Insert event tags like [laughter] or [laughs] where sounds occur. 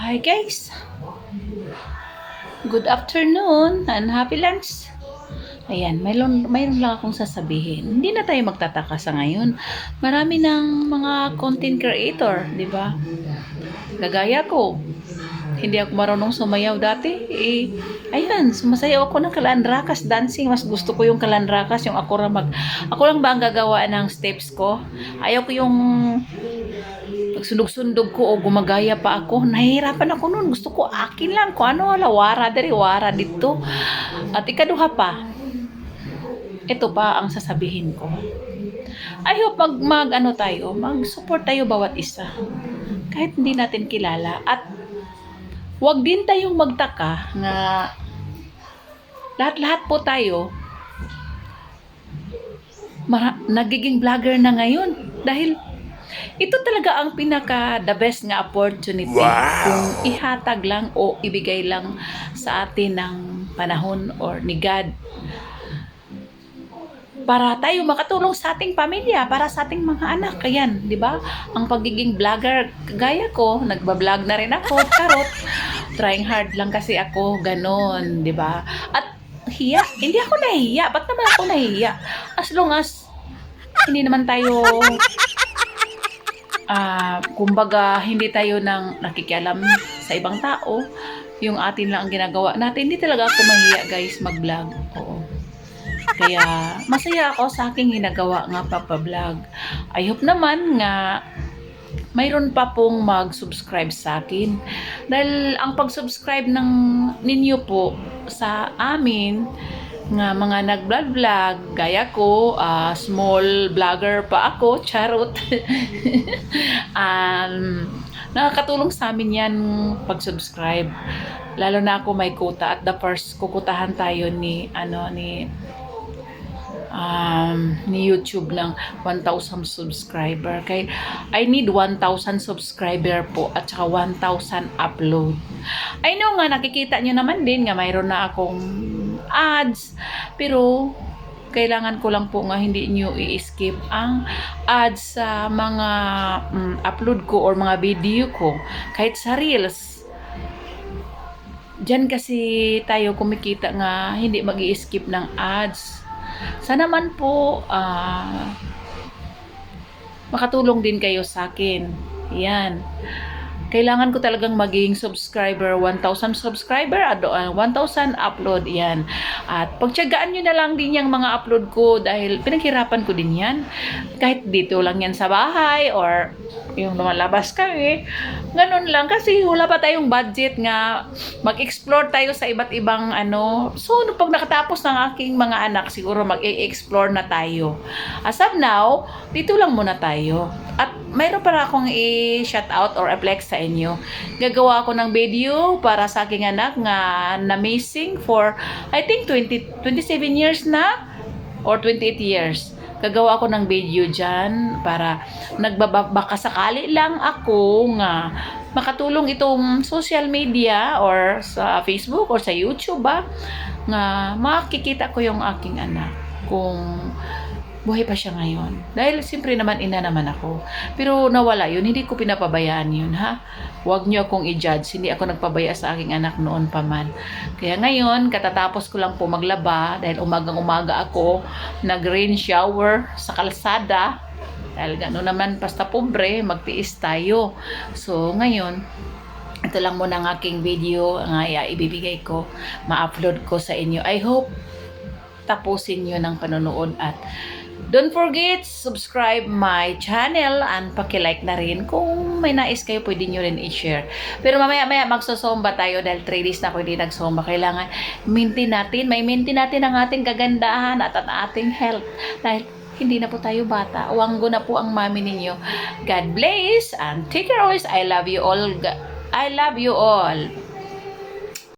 Hi guys! Good afternoon and happy lunch! Ayan, mayroon, mayroon lang akong sasabihin. Hindi na tayo magtataka sa ngayon. Marami ng mga content creator, di ba? Gagaya ko. Hindi ako marunong sumayaw dati. Eh, ayan, sumasayaw ako ng kalandrakas dancing. Mas gusto ko yung kalandrakas, yung ako lang mag... Ako lang ba ang gagawa ng steps ko? Ayaw ko yung pagsunog-sundog ko o gumagaya pa ako, nahihirapan ako noon. Gusto ko akin lang kung ano wala wara diri wara dito. At ikaduha pa. Ito pa ang sasabihin ko. I hope mag, mag ano tayo, mag-support tayo bawat isa. Kahit hindi natin kilala at wag din tayong magtaka. Nga. Lahat-lahat po tayo mara- nagiging vlogger na ngayon. Dahil ito talaga ang pinaka the best nga opportunity. Kung ihatag lang o ibigay lang sa atin ng panahon or ni God para tayo makatulong sa ating pamilya, para sa ating mga anak. Ayan, di ba? Ang pagiging vlogger, gaya ko, nagbablog na rin ako, karot. [laughs] Trying hard lang kasi ako, ganon, di ba? At hiya, hindi ako nahiya. Ba't naman ako nahiya? As long as hindi naman tayo [laughs] ah kumbaga hindi tayo nang nakikialam sa ibang tao yung atin lang ang ginagawa natin hindi talaga ako mahiya guys mag-vlog oo kaya masaya ako sa aking ginagawa nga papa-vlog I hope naman nga mayroon pa pong mag-subscribe sa akin dahil ang pag-subscribe ng ninyo po sa amin nga mga nag-vlog-vlog, gaya ko, ah, small vlogger pa ako, [laughs] charot. um, nakakatulong sa amin yan pag-subscribe. Lalo na ako may quota at the first kukutahan tayo ni ano ni um, ni YouTube ng 1,000 subscriber. Kay I need 1,000 subscriber po at saka 1,000 upload. I know nga nakikita nyo naman din nga mayroon na akong ads pero kailangan ko lang po nga hindi nyo i-skip ang ads sa mga mm, upload ko or mga video ko kahit sa reels Diyan kasi tayo kumikita nga hindi mag skip ng ads. Sana man po ah, makatulong din kayo sa akin. Yan. Kailangan ko talagang maging subscriber, 1,000 subscriber, ah, 1,000 upload, yan. At pagtyagaan nyo na lang din yung mga upload ko dahil pinaghirapan ko din yan. Kahit dito lang yan sa bahay or yung lumalabas kami. Ganun lang kasi wala pa tayong budget nga mag-explore tayo sa iba't ibang ano. So, no, pag nakatapos ng aking mga anak, siguro mag-explore na tayo. As of now, dito lang muna tayo. At mayroon para akong i-shout out or i-flex sa inyo. Gagawa ako ng video para sa aking anak nga na missing for I think 20 27 years na or 28 years. Gagawa ako ng video dyan para nagbabaka sakali lang ako nga makatulong itong social media or sa Facebook or sa YouTube ba nga makikita ko yung aking anak kung buhay pa siya ngayon. Dahil siyempre naman ina naman ako. Pero nawala yun, hindi ko pinapabayaan yun ha. Huwag niyo akong i-judge, hindi ako nagpabaya sa aking anak noon pa man. Kaya ngayon, katatapos ko lang po maglaba dahil umagang umaga ako nag-rain shower sa kalsada. Dahil gano'n naman, basta pobre, magtiis tayo. So, ngayon, ito lang muna ang aking video uh, ibibigay ko, ma-upload ko sa inyo. I hope tapusin nyo ng panonood at don't forget subscribe my channel and paki-like na rin kung may nais kayo pwede nyo rin i-share pero mamaya maya magsosomba tayo dahil 3 days na ako hindi nagsomba kailangan maintain natin may maintain natin ang ating kagandahan at ang ating health dahil hindi na po tayo bata. Wanggo na po ang mami ninyo. God bless and take care always. I love you all. I love you all.